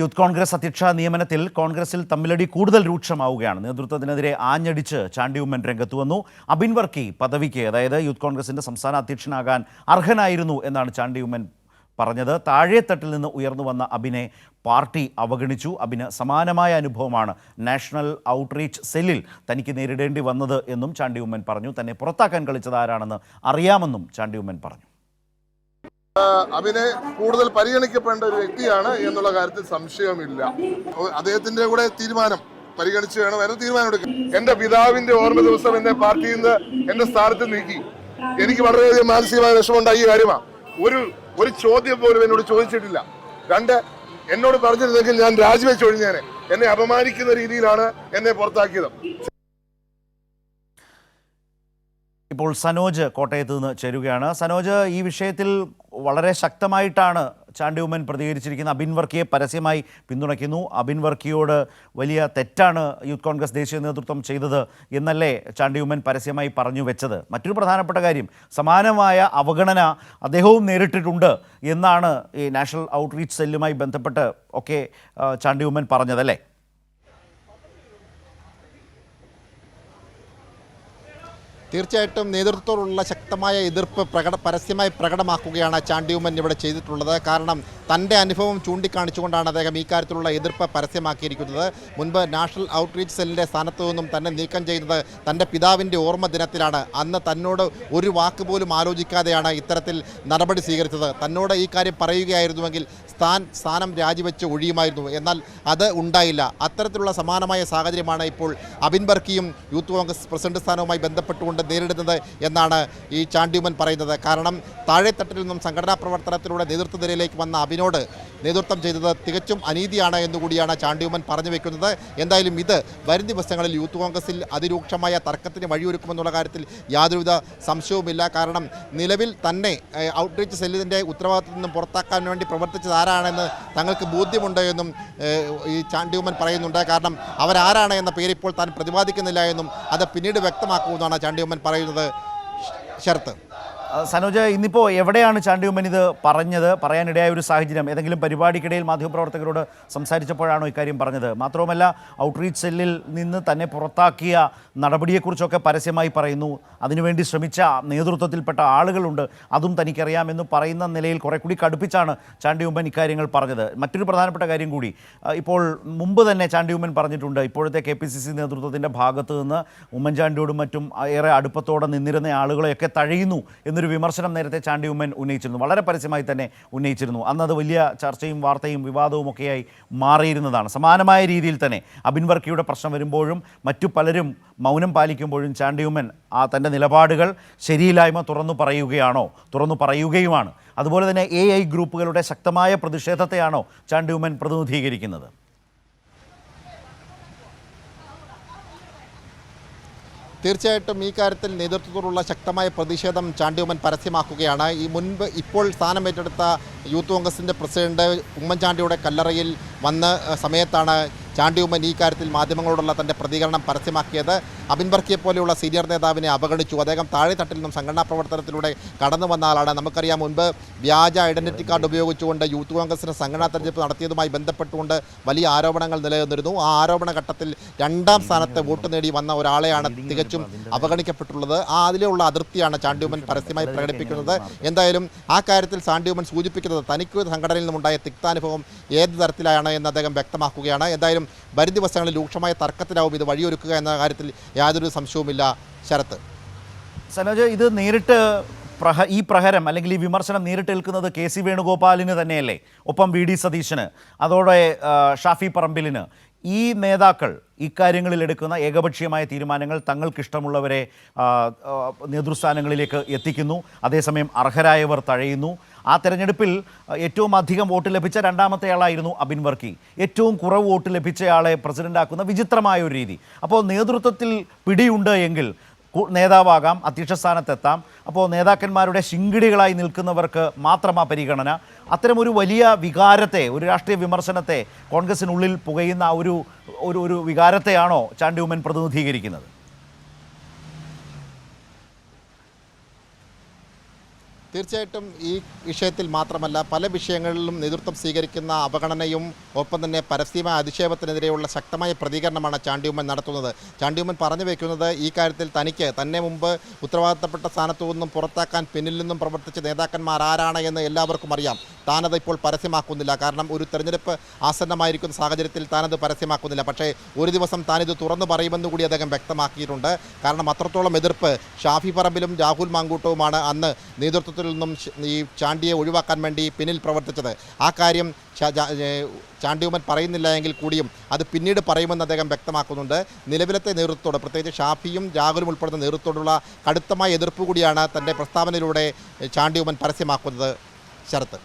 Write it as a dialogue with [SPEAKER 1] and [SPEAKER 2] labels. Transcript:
[SPEAKER 1] Youth Congress അധ്യക്ഷ നിയമനത്തിൽ കോൺഗ്രസിൽ തമ്മിലടി കൂടുതൽ രൂക്ഷമാവുകയാണ്. നേതൃത്വത്തിനെതിരെ ആഞ്ഞടിച്ച് ചാണ്ടി ഉമ്മൻ രംഗത്ത് വന്നു. അബിൻ വർക്കി പദവിക്ക് അതായത് യൂത്ത് കോൺഗ്രസിന്റെ സംസ്ഥാന അധ്യക്ഷനാകാൻ അർഹനായിരുന്നു എന്നാണ് ചാണ്ടി ഉമ്മൻ പറഞ്ഞത്. താഴെത്തട്ടിൽ നിന്ന് ഉയർന്നു വന്ന അബിനെ പാർട്ടി അവഗണിച്ചു. അബിന് സമാനമായ അനുഭവമാണ് നാഷണൽ ഔട്ട്റീച്ച് സെല്ലിൽ തനിക്ക് നേരിടേണ്ടി വന്നത് എന്നും ചാണ്ടി ഉമ്മൻ പറഞ്ഞു. തന്നെ പുറത്താക്കാൻ കളിച്ചത് ആരാണെന്ന് അറിയാമെന്നും ചാണ്ടി ഉമ്മൻ പറഞ്ഞു.
[SPEAKER 2] അഭിനെ കൂടുതൽ പരിഗണിക്കപ്പെടേണ്ട ഒരു വ്യക്തിയാണ് എന്നുള്ള കാര്യത്തിൽ സംശയമില്ല അദ്ദേഹത്തിന്റെ കൂടെ തീരുമാനം പരിഗണിച്ച് വേണം അതിന് തീരുമാനമെടുക്കും എന്റെ പിതാവിന്റെ ഓർമ്മ ദിവസം എന്നെ പാർട്ടിയിൽ നിന്ന് എന്റെ സ്ഥാനത്ത് നീക്കി. എനിക്ക് വളരെയധികം മാനസികമായ ഈ കാര്യമാണ് ഒരു ഒരു ചോദ്യം പോലും എന്നോട് ചോദിച്ചിട്ടില്ല. രണ്ട് എന്നോട് പറഞ്ഞിരുന്നെങ്കിൽ ഞാൻ രാജിവെച്ച് ഒഴിഞ്ഞേനെ. എന്നെ അപമാനിക്കുന്ന രീതിയിലാണ് എന്നെ പുറത്താക്കിയത്.
[SPEAKER 1] ഇപ്പോൾ സനോജ് കോട്ടയത്ത് നിന്ന് ചേരുകയാണ്. സനോജ് ഈ വിഷയത്തിൽ വളരെ ശക്തമായിട്ടാണ് ചാണ്ടി ഉമ്മൻ പ്രതികരിച്ചിരിക്കുന്നത്. അബിൻ വർക്കിയെ പരസ്യമായി പിന്തുണയ്ക്കുന്നു. അബിൻ വർക്കിയോട് വലിയ തെറ്റാണ് യൂത്ത് കോൺഗ്രസ് ദേശീയ നേതൃത്വം ചെയ്തത് എന്നല്ലേ ചാണ്ടി ഉമ്മൻ പരസ്യമായി പറഞ്ഞു വെച്ചത്. മറ്റൊരു പ്രധാനപ്പെട്ട കാര്യം സമാനമായ അവഗണന അദ്ദേഹവും നേരിട്ടിട്ടുണ്ട് എന്നാണ് ഈ നാഷണൽ ഔട്ട്റീച്ച് സെല്ലുമായി ബന്ധപ്പെട്ട് ഒക്കെ ചാണ്ടി ഉമ്മൻ പറഞ്ഞതല്ലേ?
[SPEAKER 3] തീർച്ചയായിട്ടും നേതൃത്വത്തോടുള്ള ശക്തമായ എതിർപ്പ് പ്രകട പരസ്യമായി പ്രകടമാക്കുകയാണ് ചാണ്ടിയുമ്മൻ ഇവിടെ ചെയ്തിട്ടുള്ളത്. കാരണം തന്റെ അനുഭവം ചൂണ്ടിക്കാണിച്ചുകൊണ്ടാണ് അദ്ദേഹം ഈ കാര്യത്തിലുള്ള എതിർപ്പ് പരസ്യമാക്കിയിരിക്കുന്നത്. മുൻപ് നാഷണൽ ഔട്ട്റീച്ച് സെല്ലിന്റെ സ്ഥാനത്തു നിന്നും തന്നെ നീക്കം ചെയ്തത് തന്റെ പിതാവിന്റെ ഓർമ്മ ദിനത്തിലാണ്. അന്ന് തന്നോട് ഒരു വാക്ക് പോലും ആലോചിക്കാതെയാണ് ഇത്തരത്തിൽ നടപടി സ്വീകരിച്ചത്. തന്നോട് ഈ കാര്യം പറയുകയായിരുന്നുവെങ്കിൽ സ്ഥാൻ സ്ഥാനം രാജിവെച്ച് ഒഴിയുമായിരുന്നു. എന്നാൽ അത് ഉണ്ടായില്ല. അത്തരത്തിലുള്ള സമാനമായ സാഹചര്യമാണ് ഇപ്പോൾ അബിൻ ബർക്കിയും യൂത്ത് കോൺഗ്രസ് പ്രസിഡന്റ് സ്ഥാനവുമായി ബന്ധപ്പെട്ടുകൊണ്ട് നേരിടുന്നത് എന്നാണ് ഈ ചാണ്ടിയുമൻ പറയുന്നത്. കാരണം താഴെത്തട്ടിൽ നിന്നും സംഘടനാ പ്രവർത്തനത്തിലൂടെ നേതൃത്വ നിരയിലേക്ക് വന്ന അബിനോട് നേതൃത്വം ചെയ്തത് തികച്ചും അനീതിയാണ് എന്നുകൂടിയാണ് ചാണ്ടിയുമൻ പറഞ്ഞു വെക്കുന്നത്. എന്തായാലും ഇത് വരും ദിവസങ്ങളിൽ യൂത്ത് കോൺഗ്രസിൽ അതിരൂക്ഷമായ തർക്കത്തിന് വഴിയൊരുക്കുമെന്നുള്ള കാര്യത്തിൽ യാതൊരുവിധ സംശയവുമില്ല. കാരണം നിലവിൽ തന്നെ ഔട്ട്റീച്ച് സെല്ലിന്റെ ഉത്തരവാദിത്തത്തിൽ നിന്നും പുറത്താക്കാൻ വേണ്ടി പ്രവർത്തിച്ചത് ആരാണെന്ന് തങ്ങൾക്ക് ബോധ്യമുണ്ട് എന്നും ഈ ചാണ്ടിയുമൻ പറയുന്നുണ്ട്. കാരണം അവരാരാണ് എന്ന പേര് ഇപ്പോൾ താൻ പ്രതിപാദിക്കുന്നില്ല എന്നും അത് പിന്നീട് വ്യക്തമാക്കുമെന്നാണ് ചാണ്ടിയുമൻ പറയുന്നത്. ശരത്ത്.
[SPEAKER 1] സനോജ് ഇന്നിപ്പോൾ എവിടെയാണ് ചാണ്ടി ഉമ്മൻ ഇത് പറഞ്ഞത്? പറയാനിടയായ ഒരു സാഹചര്യം ഏതെങ്കിലും പരിപാടിക്കിടയിൽ മാധ്യമപ്രവർത്തകരോട് സംസാരിച്ചപ്പോഴാണോ ഇക്കാര്യം പറഞ്ഞത്? മാത്രവുമല്ല ഔട്ട്റീച്ച് സെല്ലിൽ നിന്ന് തന്നെ പുറത്താക്കിയ നടപടിയെക്കുറിച്ചൊക്കെ പരസ്യമായി പറയുന്നു. അതിനുവേണ്ടി ശ്രമിച്ച നേതൃത്വത്തിൽപ്പെട്ട ആളുകളുണ്ട്. അതും തനിക്കറിയാമെന്ന് പറയുന്ന നിലയിൽ കുറെ കൂടി കടുപ്പിച്ചാണ് ചാണ്ടി ഉമ്മൻ ഇക്കാര്യങ്ങൾ പറഞ്ഞത്. മറ്റൊരു പ്രധാനപ്പെട്ട കാര്യം കൂടി ഇപ്പോൾ മുമ്പ് തന്നെ ചാണ്ടി ഉമ്മൻ പറഞ്ഞിട്ടുണ്ട് ഇപ്പോഴത്തെ കെ പി സി സി നേതൃത്വത്തിന്റെ ഭാഗത്ത് നിന്ന് ഉമ്മൻചാണ്ടിയോടും മറ്റും ഏറെ അടുപ്പത്തോടെ നിന്നിരുന്ന ആളുകളെയൊക്കെ തഴയുന്നു എന്നൊരു വിമർശനം നേരത്തെ ചാണ്ടി ഉമ്മൻ ഉന്നയിച്ചിരുന്നു. വളരെ പരസ്യമായി തന്നെ ഉന്നയിച്ചിരുന്നു. അന്ന് അത് വലിയ ചർച്ചയും വാർത്തയും വിവാദവും ഒക്കെയായി മാറിയിരുന്നതാണ്. സമാനമായ രീതിയിൽ തന്നെ അബിൻ വർക്കിയുടെ പ്രശ്നം വരുമ്പോഴും മറ്റു പലരും മൗനം പാലിക്കുമ്പോഴും ചാണ്ടി ഉമ്മൻ ആ തന്റെ നിലപാടുകൾ ശരിയില്ലായ്മ തുറന്നു പറയുകയാണോ? തുറന്നു പറയുകയുമാണ്. അതുപോലെ തന്നെ എ ഐ ഗ്രൂപ്പുകളുടെ ശക്തമായ പ്രതിഷേധത്തെയാണോ ചാണ്ടി ഉമ്മൻ പ്രതിനിധീകരിക്കുന്നത്?
[SPEAKER 3] തീർച്ചയായിട്ടും ഈ കാര്യത്തിൽ നേതൃത്വത്തോടുള്ള ശക്തമായ പ്രതിഷേധം ചാണ്ടിയമ്മൻ പരസ്യമാക്കുകയാണ്. ഈ മുൻപ് ഇപ്പോൾ സ്ഥാനം ഏറ്റെടുത്ത യൂത്ത് കോൺഗ്രസിന്റെ പ്രസിഡന്റ് ഉമ്മൻചാണ്ടിയുടെ കല്ലറയിൽ വന്ന സമയത്താണ് ചാണ്ടി ഉമ്മൻ ഈ കാര്യത്തിൽ മാധ്യമങ്ങളോടുള്ള തന്റെ പ്രതികരണം പരസ്യമാക്കിയത്. അബിൻ വർക്കിയെ പോലെയുള്ള സീനിയർ നേതാവിനെ അവഗണിച്ചു. അദ്ദേഹം താഴെ തട്ടിൽ നിന്നും സംഘടനാ പ്രവർത്തനത്തിലൂടെ കടന്നു വന്ന ആളാണ്. നമുക്കറിയാം മുൻപ് വ്യാജ ഐഡന്റിറ്റി കാർഡ് ഉപയോഗിച്ചുകൊണ്ട് യൂത്ത് കോൺഗ്രസിന് സംഘടനാ തെരഞ്ഞെടുപ്പ് നടത്തിയതുമായി ബന്ധപ്പെട്ടുകൊണ്ട് വലിയ ആരോപണങ്ങൾ നിലനിന്നിരുന്നു. ആ ആരോപണ ഘട്ടത്തിൽ രണ്ടാം സ്ഥാനത്ത് വോട്ട് നേടി വന്ന ഒരാളെയാണ് തികച്ചും അവഗണിക്കപ്പെട്ടുള്ളത്. ആ അതിലുള്ള അതിർത്തിയാണ് ചാണ്ടിയുമൻ പരസ്യമായി പ്രകടിപ്പിക്കുന്നത്. എന്തായാലും ആ കാര്യത്തിൽ ചാണ്ടിയുമൻ സൂചിപ്പിക്കുന്നത് തനിക്ക് സംഘടനയിൽ നിന്നുണ്ടായ തിക്താനുഭവം ഏത് തരത്തിലാണ് എന്ന് അദ്ദേഹം വ്യക്തമാക്കുകയാണ്. എന്തായാലും വരും ദിവസങ്ങളിൽ രൂക്ഷമായ തർക്കത്തിലാവും ഇത് വഴിയൊരുക്കുക എന്ന കാര്യത്തിൽ യാതൊരു സംശയവുമില്ല. ശരത്ത്
[SPEAKER 1] സനോജ് ഇത് നേരിട്ട് പ്രഹ ഈ പ്രഹരം അല്ലെങ്കിൽ ഈ വിമർശനം നേരിട്ട് ഏൽക്കുന്നത് കെ സി വേണുഗോപാലിന് തന്നെയല്ലേ? ഒപ്പം വി ഡി സതീശന് അതോടെ ഷാഫി പറമ്പിലിന്. ഈ നേതാക്കൾ ഇക്കാര്യങ്ങളിൽ എടുക്കുന്ന ഏകപക്ഷീയമായ തീരുമാനങ്ങൾ തങ്ങൾക്കിഷ്ടമുള്ളവരെ നേതൃസ്ഥാനങ്ങളിലേക്ക് എത്തിക്കുന്നു. അതേസമയം അർഹരായവർ തഴയുന്നു. ആ തെരഞ്ഞെടുപ്പിൽ ഏറ്റവും അധികം വോട്ട് ലഭിച്ച രണ്ടാമത്തെ ആളായിരുന്നു അബിൻ വർക്കി. ഏറ്റവും കുറവ് വോട്ട് ലഭിച്ചയാളെ പ്രസിഡന്റാക്കുന്ന വിചിത്രമായ ഒരു രീതി. അപ്പോൾ നേതൃത്വത്തിൽ പിടിയുണ്ട് എങ്കിൽ നേതാവാകാം അധ്യക്ഷ സ്ഥാനത്തെത്താം. അപ്പോൾ നേതാക്കന്മാരുടെ ശിങ്കിടികളായി നിൽക്കുന്നവർക്ക് മാത്രം ആ പരിഗണന. അത്തരമൊരു വലിയ വികാരത്തെ ഒരു രാഷ്ട്രീയ വിമർശനത്തെ കോൺഗ്രസിനുള്ളിൽ പുകയുന്ന ഒരു ഒരു വികാരത്തെയാണോ ചാണ്ടി ഉമ്മൻ പ്രതിനിധീകരിക്കുന്നത്?
[SPEAKER 3] തീർച്ചയായിട്ടും ഈ വിഷയത്തിൽ മാത്രമല്ല പല വിഷയങ്ങളിലും നേതൃത്വം സ്വീകരിക്കുന്ന അവഗണനയും ഒപ്പം തന്നെ പരസ്യമായ അധിക്ഷേപത്തിനെതിരെയുള്ള ശക്തമായ പ്രതികരണമാണ് ചാണ്ടിയുമ്മൻ നടത്തുന്നത്. ചാണ്ടിയുമ്മൻ പറഞ്ഞു വയ്ക്കുന്നത് ഈ കാര്യത്തിൽ തനിക്ക് തന്നെ മുമ്പ് ഉത്തരവാദിത്തപ്പെട്ട സ്ഥാനത്തു നിന്നും പുറത്താക്കാൻ പിന്നിൽ നിന്നും പ്രവർത്തിച്ച നേതാക്കന്മാർ ആരാണ് എന്ന് എല്ലാവർക്കും അറിയാം. താനത് ഇപ്പോൾ പരസ്യമാക്കുന്നില്ല. കാരണം ഒരു തെരഞ്ഞെടുപ്പ് ആസന്നമായിരിക്കുന്ന സാഹചര്യത്തിൽ താനത് പരസ്യമാക്കുന്നില്ല. പക്ഷേ ഒരു ദിവസം താനിത് തുറന്നു പറയുമെന്ന് കൂടി അദ്ദേഹം വ്യക്തമാക്കിയിട്ടുണ്ട്. കാരണം അത്രത്തോളം എതിർപ്പ് ഷാഫി പറമ്പിലും രാഹുൽ മാങ്കൂട്ടവുമാണ് അന്ന് നേതൃത്വത്തിൽ നിന്നും ഈ ചാണ്ടിയെ ഒഴിവാക്കാൻ വേണ്ടി പിന്നിൽ പ്രവർത്തിച്ചത്. ആ കാര്യം ചാണ്ടിയുമൻ പറയുന്നില്ല എങ്കിൽ കൂടിയും അത് പിന്നീട് പറയുമെന്ന് അദ്ദേഹം വ്യക്തമാക്കുന്നുണ്ട്. നിലവിലത്തെ നേതൃത്വത്തോട് പ്രത്യേകിച്ച് ഷാഫിയും രാഹുലും ഉൾപ്പെടുന്ന നേതൃത്വത്തോടുള്ള കടുത്തമായ എതിർപ്പ് കൂടിയാണ് തന്റെ പ്രസ്താവനയിലൂടെ ചാണ്ടിയുമൻ പരസ്യമാക്കുന്നത് ശരത്ത്.